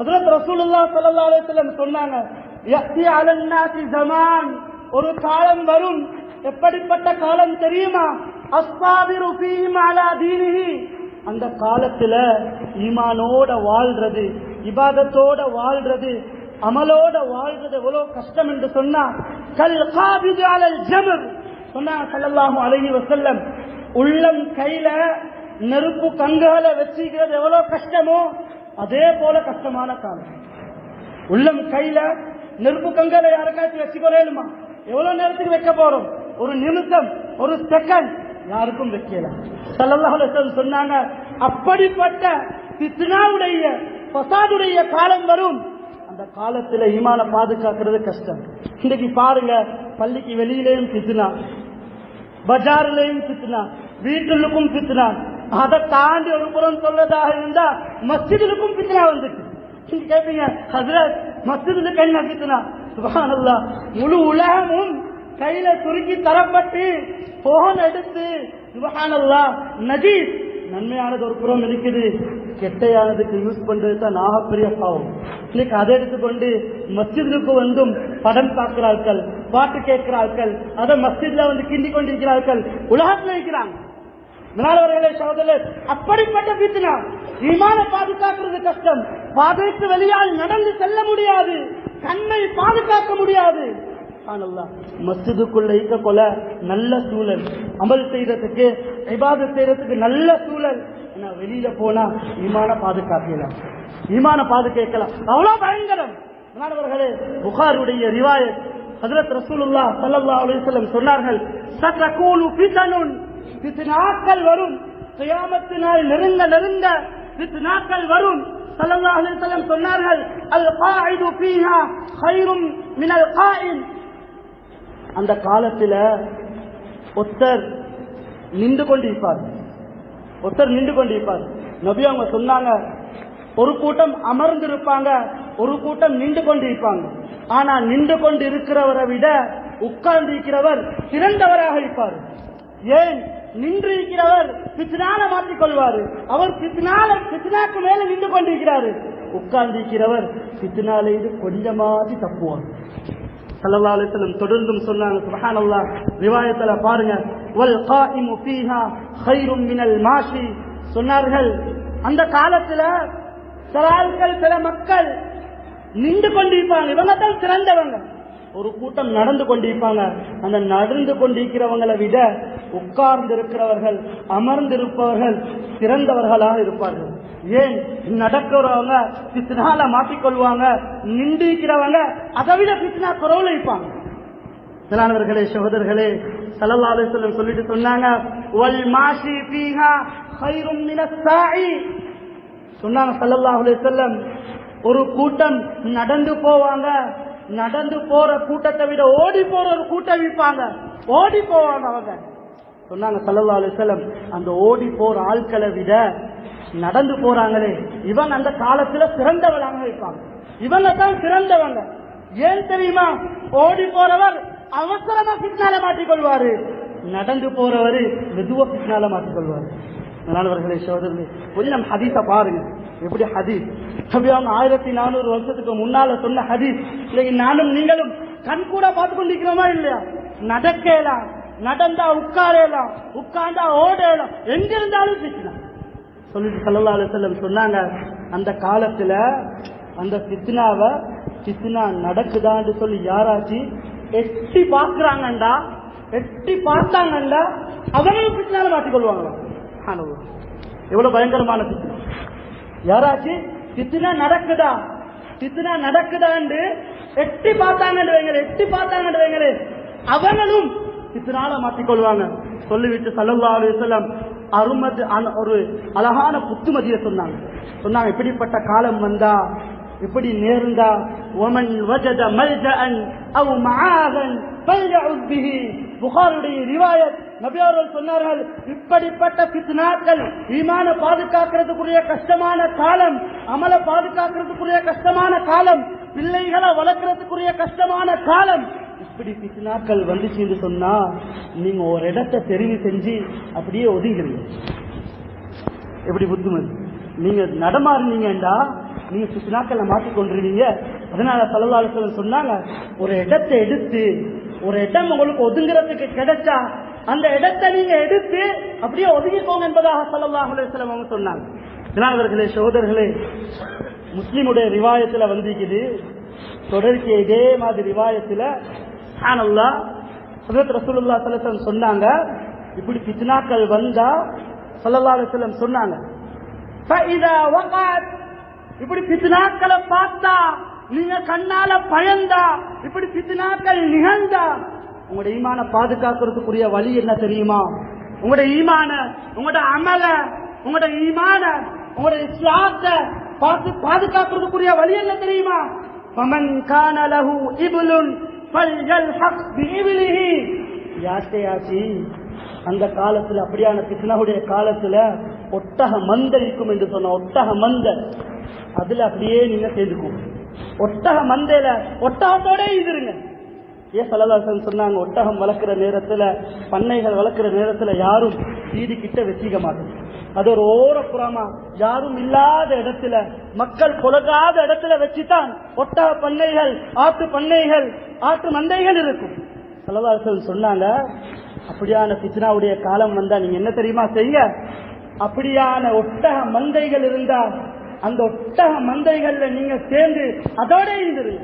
ஹசரத் ரசூலுல்லாஹ் ஸல்லல்லாஹு அலைஹி வஸல்லம் சொன்னாங்க யத்தி அலன் நாசி ஜமான். ஒரு காலம் வரும். எப்படிப்பட்ட காலம் தெரியுமா? அஸ்ஸாபிரு ஃபீஹிம் அலா தீனிஹி. அந்த காலத்துல ஈமானோட வாழ்றது இபாதத்தோட வாழ்றது அமலோட வாழ்றது எவ்வளவு கஷ்டம் என்று சொன்னா கல் காபிது அலல் ஜமர். சொன்னாங்க சல்லல்லாஹு அலைஹி வஸல்லம். உள்ளம் கையில நெருப்பு கங்குகளை வச்சுக்கிறது எவ்வளவு கஷ்டமோ அதே போல கஷ்டமான காலம். உள்ளம் கையில நெருப்பு கங்கலை யாருக்காச்சும் வச்சுக்கொள்ளேனுமா எவ்வளவு நேரத்துக்கு வைக்க போறோம்? ஒரு நிமிஷம் ஒரு செகண்ட் யாருக்கும் வைக்கல. ஸல்லல்லாஹு சொன்னாங்க அப்படிப்பட்ட பித்னாவுடைய பசாதுடைய காலம் வரும். அந்த காலத்துல ஈமான பாதுகாக்கிறது கஷ்டம். இன்னைக்கு பாருங்க பள்ளிக்கு வெளியிலேயும் பித்னா பஜார்லயும் பித்னா வீட்டுக்கும் பித்னா அதை தாண்டி ஒரு புறம் சொல்லதாக இருந்தா மஸ்ஜிதுக்கும் பித்தனா வந்துட்டு நீங்க கேட்பீங்க ஹசரத் மஸ்ஜிதுக்கு என்ன பித்தனா சுபானல்லா முழு உலகமும் கையில சுருக்கி தரப்பட்டு போன் எடுத்து சுபானல்லா நதி நன்மையானது ஒரு புறம் இருக்குது. கெட்டையானதுக்கு யூஸ் பண்றது தான் நாகப்பெரிய பாவம். இன்னைக்கு அதை எடுத்துக்கொண்டு மஸ்ஜிதுக்கு வந்தும் படம் பார்க்கிறார்கள் பாட்டு கேட்கிறார்கள் அதை மஸ்ஜித்ல வந்து கிண்டி கொண்டிருக்கிறார்கள் உலகத்தில் இருக்கிறாங்க. முன்னாளவர்களே சகோதரர் அப்படிப்பட்ட பித்னா விமான பாதுகாக்கிறது கஷ்டம். பாதைக்கு வெளியால் நடந்து செல்ல முடியாது. கண்ணை பாதுகாக்க முடியாது. ஆனல்லா மஸ்ஜிதுக்குள்ள இருக்க கொல நல்ல சூழல். அமல் செய்யறதுக்கு விவாத செய்யறதுக்கு நல்ல சூழல். ஆனா வெளியில போனா விமான பாதுகாக்கலாம். விமான பாதுகாக்கலாம். அவ்வளவு பயங்கரம். மாணவர்களே புகாருடைய ரிவாயத் ஹசரத் ரசூலுல்லா சல்லா அலுவலம் சொன்னார்கள் சதகூலு ஃபிதனுன் ஃபித்னாக்கள் வரும். சுயாமத்து நாள் நெருங்க நெருங்க ஃபித்னாக்கள் வரும். ஸல்லல்லாஹு அலைஹி சொன்னார்கள் அல் காயிது ஃபீஹா கைரும் மினல் காயின். அந்த காலத்துல ஒருத்தர் நின்று கொண்டிருப்பார். ஒருத்தர் நின்று கொண்டிருப்பார். நபி அவங்க சொன்னாங்க ஒரு கூட்டம் அமர்ந்து இருப்பாங்க ஒரு கூட்டம் நின்று கொண்டிருப்பாங்க. ஆனா நின்று கொண்டு இருக்கிறவரை விட உட்கார்ந்து இருக்கிறவர் சிறந்தவராக இருப்பார். ஏன் நின்று இருக்கிறவர் பித்னால மாற்றிக் கொள்வார் அவர் பித்னால பித்னாக்கு மேல நின்று கொண்டிருக்கிறாரு. உட்கார்ந்து இருக்கிறவர் பித்னால இது கொஞ்சமாதி தப்புவார். சல்லல்லாஹு அலைஹி தொடர்ந்தும் சொன்னாங்க சுபஹானல்லா ரிவாயத்துல பாருங்க வல் காயிமு ஃபீஹா கைரும் மினல் மாஷி. சொன்னார்கள் அந்த காலத்துல சில ஆட்கள் சில மக்கள் நின்று கொண்டிருப்பாங்க. இவங்க தான் சிறந்தவங்க. ஒரு கூட்டம் நடந்து கொண்டிருப்பாங்க. அந்த நடந்து கொண்டிருக்கிறவங்களை விட உட்கார்ந்து இருக்கிறவர்கள் அமர்ந்திருப்பவர்கள் சிறந்தவர்களாக இருப்பார்கள். ஏன்? நடக்கிறவங்க பித்னால மாட்டிக்கொள்வாங்க. நின்றிருக்கிறவங்க அதை விட பித்னா குறவுல இருப்பாங்க. மேலானவர்களே சகோதரர்களே ஸல்லல்லாஹு அலைஹி சொல்லிட்டு சொன்னாங்க வல் சொன்னாங்க ஸல்லல்லாஹு அலைஹி ஒரு கூட்டம் நடந்து போவாங்க நடந்து போற கூட்டத்தை விட ஓடி போற ஒரு கூட்டம் விற்பாங்க. ஓடி போவாங்க அவங்க. சொன்னாங்க சல்லா அலைஹி அந்த ஓடி போற ஆட்களை விட நடந்து போறாங்களே இவன் அந்த காலத்துல சிறந்தவனாக இருப்பாங்க. இவங்க தான் சிறந்தவங்க. ஏன் தெரியுமா? ஓடி போறவர் அவசரமா பின்னால மாட்டிக்கொள்வாரு நடந்து போறவரு மெதுவா பின்னால மாட்டிக்கொள்வாரு மாணவர்களே சோதரர்களே கொஞ்சம் ஹதீஸ பாருங்க. எப்படி ஹதீஸ்? அவங்க ஆயிரத்தி நானூறு வருஷத்துக்கு முன்னால சொன்ன ஹதீஸ். இன்னைக்கு நானும் நீங்களும் கண் கூட பார்த்து கொண்டிருக்கிறோமா இல்லையா? நடக்கலாம் நடந்தா உட்காரலாம் உட்கார்ந்தா ஓடலாம் எங்க இருந்தாலும் பித்னா சொல்லிட்டு சல்லல்லாஹு அலைஹி சொன்னாங்க அந்த காலத்துல அந்த பித்னாவை சித்தினா நடக்குதான்னு சொல்லி யாராச்சும் எட்டி பாக்குறாங்கண்டா எட்டி பார்த்தாங்கண்டா அவங்களும் பித்னால மாட்டிக்கொள்வாங்களா சுப்ஹானல்லாஹ். எவ்வளவு பயங்கரமான பித்னா யாராச்சும் பித்னா நடக்குதா? பித்னா நடக்குதான்னு எட்டி பார்த்தாங்கன்னு வைங்களே எட்டி பார்த்தாங்கன்னு வைங்களே அவங்களும் பித்னால மாட்டிக்கொள்வாங்க. சொல்லிவிட்டு சல்லல்லாஹு அலைஹி அருமது ஒரு அழகான புத்துமதியை சொன்னாங்க. சொன்னாங்க இப்படிப்பட்ட காலம் வந்தா இப்படி நேர்ந்தா ஒமன் வஜத மல்ஜன் அவ் மஆதன் ஃபல்யஉத் பிஹி. புகாருடைய ரிவாயத் நபியார்கள் சொன்னார்கள் இப்படிப்பட்ட பித்னாக்கள் ஈமான பாதுகாக்கிறதுக்குரிய கஷ்டமான காலம் அமல பாதுகாக்கிறதுக்குரிய கஷ்டமான காலம் பிள்ளைகளை வளர்க்கறதுக்குரிய கஷ்டமான காலம். இப்படி பித்னாக்கள் வந்துச்சுன்னு சொன்னா நீங்க ஒரு இடத்தை தெரிவு செஞ்சு அப்படியே ஒதுங்கிறீங்க எப்படி புத்துமதி? நீங்க நடமாறினீங்கடா நீங்க சித்தனாக்களை மாற்றிக் கொண்டுருவீங்க அதனால சல்லல்லாஹு சொன்னாங்க ஒரு இடத்தை எடுத்து ஒரு இடம் உங்களுக்கு ஒதுங்குறதுக்கு கிடைச்சா அந்த இடத்தை நீங்க எடுத்து அப்படியே ஒதுக்கிக்கோங்க என்பதாக சல்லாஹ் அவங்க சொன்னாங்க. ஜனாதர்களே சகோதரர்களே முஸ்லீமுடைய ரிவாயத்தில் வந்திருக்குது தொடர்ச்சி இதே மாதிரி ரிவாயத்தில் ஆனல்லா ஹசரத் ரசூலுல்லா சலசலம் சொன்னாங்க. இப்படி பித்னாக்கள் வந்தா சல்லல்லா அலிஸ்லம் சொன்னாங்க. இப்படி பித்னாக்களை பார்த்தா நீங்க கண்ணால பயந்தா இப்படி பித்னாக்கள் நிகழ்ந்தா உங்களோட ஈமான பாதுகாக்கிறதுக்குரிய வழி என்ன தெரியுமா? உங்களோட ஈமான உங்களோட அமல உங்களோட ஈமான உங்களோட இஸ்லாத்தை பார்த்து பாதுகாக்கிறதுக்குரிய வழி என்ன தெரியுமா? பமன் கானலஹு இபுலுன் பல்கல் ஹக் பிஇபிலிஹி. யாத்தையாச்சி அந்த காலத்துல அப்படியான கிருஷ்ணாவுடைய காலத்துல ஒட்டக மந்த இருக்கும் என்று சொன்ன ஒட்டக மந்த அதுல அப்படியே நீங்க சேர்ந்துக்கும் ஒட்டக மந்தையில ஒட்டகத்தோட இருங்க ஏன் சலதாசன் சொன்னாங்க ஒட்டகம் வளர்க்குற நேரத்தில் பண்ணைகள் வளர்க்குற நேரத்தில் யாரும் வீடு கிட்ட வச்சிக்க மாட்டோம் அது ஒரு ஓரப்புறமா யாரும் இல்லாத இடத்துல மக்கள் புலகாத இடத்துல வச்சுதான் ஒட்டக பண்ணைகள் ஆட்டு பண்ணைகள் ஆட்டு மந்தைகள் இருக்கும். சலதாசன் சொன்னாங்க அப்படியான பித்னாவுடைய காலம் வந்தா நீங்க என்ன தெரியுமா செய்ய? அப்படியான ஒட்டக மந்தைகள் இருந்தா அந்த ஒட்டக மந்தைகள்ல நீங்க சேர்ந்து அதோட இருந்துருங்க.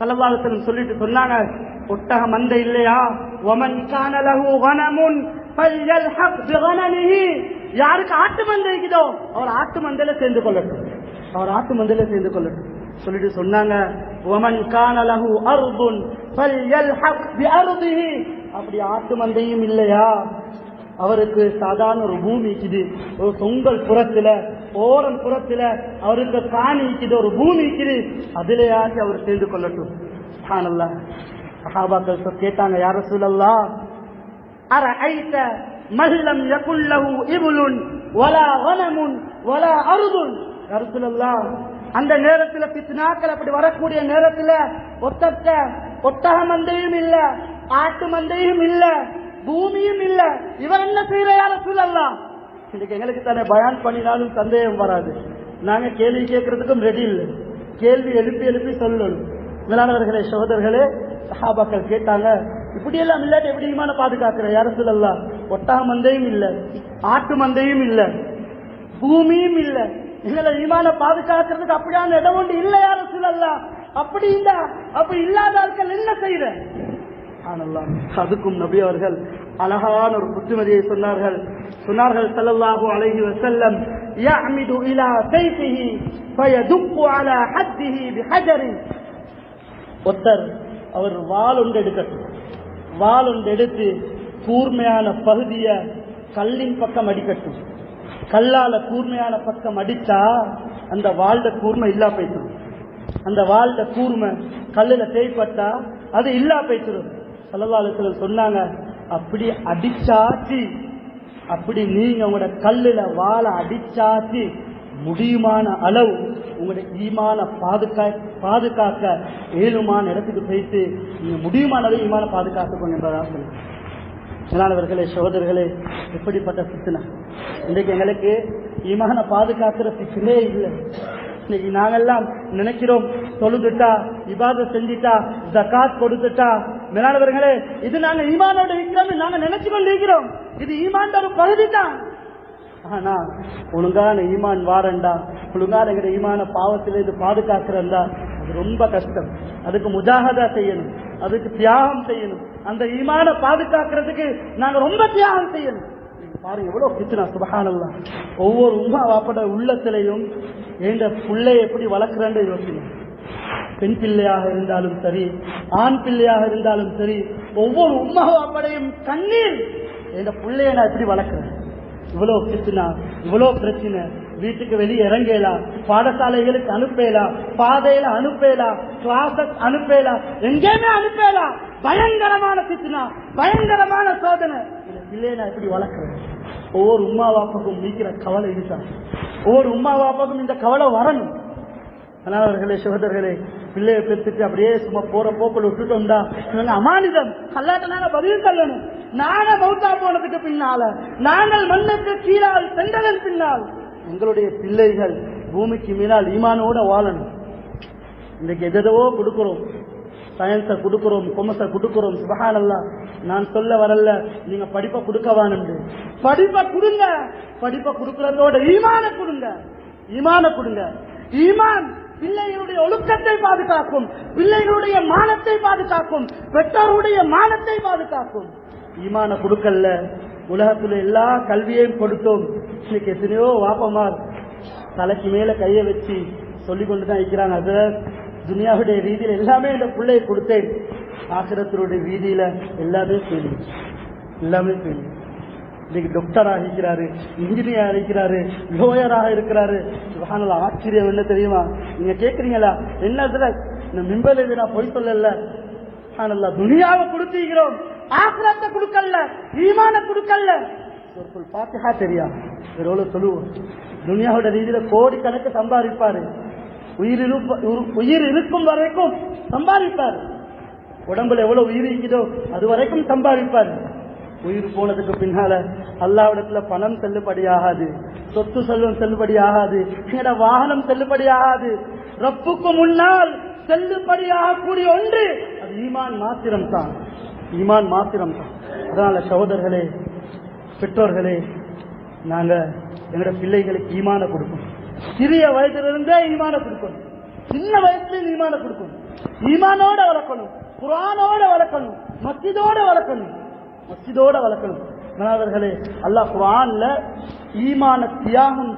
சலவாலத்திலும் சொல்லிட்டு சொன்னாங்க ஒட்டக மந்த இல்லையா? ஒமன் கானலகு வனமுன் யாருக்கு ஆட்டு மந்த இருக்குதோ அவர் ஆட்டு மந்தையில சேர்ந்து கொள்ளட்டும். அவர் ஆட்டு மந்தையில சேர்ந்து கொள்ளட்டும். சொல்லிட்டு சொன்னாங்க ஒமன் கானலகு அருதுன் அப்படி ஆட்டு மந்தையும் இல்லையா? அவருக்கு சாதாரண ஒரு பூமி இருக்குது. ஒரு தொங்கல் புறத்துல ஓரம் புறத்துல அவருக்கு காணி இருக்குது. ஒரு பூமி இருக்குது. அதுலயாச்சும் அவர் சேர்ந்து கொள்ளட்டும். சுப்ஹானல்லா சஹாபாக்கள் கேட்டாங்க யார சொல்லல்லா அர ஐத்த மகிழம் யகுல்லஹு இபுலுன் வலா வனமுன் வலா அருதுன்? யார சொல்லல்லா அந்த நேரத்துல பித்னாக்கள் அப்படி வரக்கூடிய நேரத்துல ஒத்தத்த ஒட்டக மந்தையும் இல்ல ஆட்டு மந்தையும் இல்லை பூமியும் இல்ல. இவர் என்ன செய்யற சூழல்லாம் சொல்லலாம் இன்னைக்கு எங்களுக்கு தானே பயான் பண்ணினாலும் சந்தேகம் வராது. நாங்க கேள்வி கேட்கறதுக்கும் ரெடி இல்லை. கேள்வி எழுப்பி எழுப்பி சொல்லணும். மேலானவர்களே சகோதரர்களே சஹாபாக்கள் கேட்டாங்க இப்படி எல்லாம் இல்லாட்டி எப்படி ஈமான பாதுகாக்கிற யாரும் சொல்லலாம் ஒட்டக மந்தையும் இல்ல. ஆட்டு மந்தையும் இல்ல. பூமியும் இல்ல. எங்களை ஈமான பாதுகாக்கிறதுக்கு அப்படியான இடம் ஒன்று இல்ல யாரும் சொல்லலாம் அப்படி இல்ல. அப்படி இல்லாத ஆட்கள் என்ன செய்யற? ஆனல்லாம் அதுக்கும் நபி அவர்கள் அழகான ஒரு புத்திமதியை சொன்னார்கள் சொன்னார்கள் ஸல்லல்லாஹு அலைஹி வஸல்லம் يعمد الى سيفه فيدق على حده بحجر ஒருத்தர் அவர் வாள் ஒன்று எடுக்கட்டும் வாள் ஒன்று எடுத்து கூர்மையான பகுதிய கல்லின் பக்கம் அடிக்கட்டும் கல்லால கூர்மையான பக்கம் அடிச்சா அந்த வாழ்ட கூர்மை இல்லா போயிடும் அந்த வாழ்ட கூர்மை கல்லுல தேய்ப்பட்டா அது இல்லா போயிடும் சல்லல்லாஹு சொன்னாங்க அப்படி அடிச்சாச்சு அப்படி நீங்க உங்களோட கல்லுல வாழை அடிச்சாச்சு முடியுமான அளவு உங்களோட ஈமான பாதுகா பாதுகாக்க ஏழுமான இடத்துக்கு போயிட்டு நீங்க முடியுமான அளவு ஈமான பாதுகாத்துக்கணும் என்பதாக சொல்லுங்க மேலானவர்களே சகோதரர்களே எப்படிப்பட்ட சித்தனை இன்றைக்கு எங்களுக்கு ஈமான பாதுகாக்கிற சித்தனே இல்லை. இன்னைக்கு நாங்கெல்லாம் நினைக்கிறோம் தொழுதுட்டா விவாதம் செஞ்சுட்டா ஜகாத் கொடுத்துட்டா மேலானவர்களே இது நாங்க ஈமானோட இருக்கிறோம் நாங்க நினைச்சு கொண்டு இருக்கிறோம் இது ஈமான் ஒரு பகுதி தான் ஆனா ஒழுங்கான ஈமான் வாரண்டா? ஒழுங்கான எங்க ஈமான பாவத்திலிருந்து பாதுகாக்கிறந்தா அது ரொம்ப கஷ்டம். அதுக்கு முஜாகதா செய்யணும். அதுக்கு தியாகம் செய்யணும். அந்த ஈமான பாதுகாக்கிறதுக்கு நாங்க ரொம்ப தியாகம் செய்யணும். பாரு பாருங்க எவ்வளவு பிரச்சனை சுபகானல்லா ஒவ்வொரு உமா வாப்பட உள்ளத்திலையும் எங்க பிள்ளைய எப்படி வளர்க்குறேன்னு யோசிக்கணும் பெண் பிள்ளையாக இருந்தாலும் சரி ஆண் பிள்ளையாக இருந்தாலும் சரி ஒவ்வொரு உம்மா வாப்படையும் கண்ணீர். எங்க பிள்ளைய நான் எப்படி வளர்க்குறேன்? இவ்வளவு பிரச்சனை இவ்வளவு பிரச்சனை. வீட்டுக்கு வெளியே இறங்கலாம் பாடசாலைகளுக்கு அனுப்பலாம் பாதையில அனுப்பலாம் கிளாஸ் அனுப்பலாம் எங்கேயுமே அனுப்பலாம் பயங்கரமான பிரச்சனை பயங்கரமான சோதனை. இந்த பிள்ளைய நான் எப்படி வளர்க்கிறேன்? ஒவ்வொரு உமா வாப்பாக்கும் நீக்கிற கவலை இதுதான். ஒவ்வொரு உமா வாப்பாக்கும் இந்த கவலை வரணும். கணவர்களே சகோதரர்களே பிள்ளையை பெற்றுட்டு அப்படியே சும்மா போற போக்கில் விட்டுட்டோம்டா இவங்க அமானிதம். அல்லாட்ட நாங்க பதில் தள்ளணும் நாங்க மௌத்தா போனதுக்கு பின்னால நாங்கள் மண்ணுக்கு கீழால் சென்றதன் பின்னால். எங்களுடைய பிள்ளைகள் பூமிக்கு மீனால் ஈமானோட வாழணும். இன்னைக்கு எதோ கொடுக்கிறோம். சயின்ஸை கொடுக்கிறோம் கொமர்ஸை கொடுக்கிறோம் சுபஹானல்லா. நான் சொல்ல வரல நீங்க படிப்பை கொடுக்க வேணுண்டு படிப்பை கொடுங்க. படிப்பை கொடுக்கறதோட ஈமான கொடுங்க. ஈமான கொடுங்க. ஈமான் பிள்ளைகளுடைய ஒழுக்கத்தை பாதுகாக்கும். பிள்ளைகளுடைய மானத்தை பாதுகாக்கும். பெற்றோருடைய மானத்தை பாதுகாக்கும். ஈமான கொடுக்கல்ல. உலகத்துல எல்லா கல்வியையும் கொடுத்தோம். இன்னைக்கு எத்தனையோ வாப்பமார் தலைக்கு மேல கையை வச்சு சொல்லி கொண்டுதான் இருக்கிறாங்க. அது துனியாவுடைய ரீதியில எல்லாமே இந்த பிள்ளையை கொடுத்தேன். ஆசிரத்தினுடைய ரீதியில எல்லாமே ஃபெயிலிங் எல்லாமே ஃபெயிலிங் இன்னைக்கு டாக்டர் ஆகிக்கிறாரு இன்ஜினியர் ஆகிக்கிறாரு லோயராக இருக்கிறாரு சுகானல ஆச்சரியம் என்ன தெரியுமா? நீங்க கேட்குறீங்களா என்னத்துல இந்த மிம்பல் இது நான் பொய் சொல்லல. சுபஹானல்லா துனியாவை கொடுத்துக்கிறோம். ஆசிரத்தை கொடுக்கல. ஈமான கொடுக்கல. ஒரு சொல் பாத்தியா தெரியா? எவ்வளவு சொல்லுவோம். துனியாவோட ரீதியில கோடி கணக்கு சம்பாதிப்பாரு உயிர் உரு- உயிர் இருக்கும் வரைக்கும் சம்பாதிப்பார். உடம்புல எவ்வளவு உயிர் இருக்குதோ அது வரைக்கும் சம்பாதிப்பார். உயிர் போனதுக்கு பின்னால அல்லாவிடத்துல பணம் செல்லுபடியாகாது சொத்து செல்வம் செல்லுபடியாகாது எங்கட வாகனம் செல்லுபடி ஆகாது ரப்புக்கு முன்னால் செல்லுபடியாகக்கூடிய ஒன்று அது ஈமான் மாத்திரம் தான் ஈமான் மாத்திரம் தான் அதனால சகோதரர்களே பெற்றோர்களே நாங்க எங்களோட பிள்ளைகளுக்கு ஈமான கொடுக்கணும். சிறிய வயதிலிருந்தே ஈமான கொடுக்கணும். சின்ன வயசுல ஈமான கொடுக்கணும். ஈமானோட வளர்க்கணும். குரானோட வளர்க்கணும். மத்தியதோட வளர்க்கணும். மஸ்ஜிதோட வளர்க்கணும். மாணவர்களே அல்லாஹ் குரான்ல ஈமான தியாகம்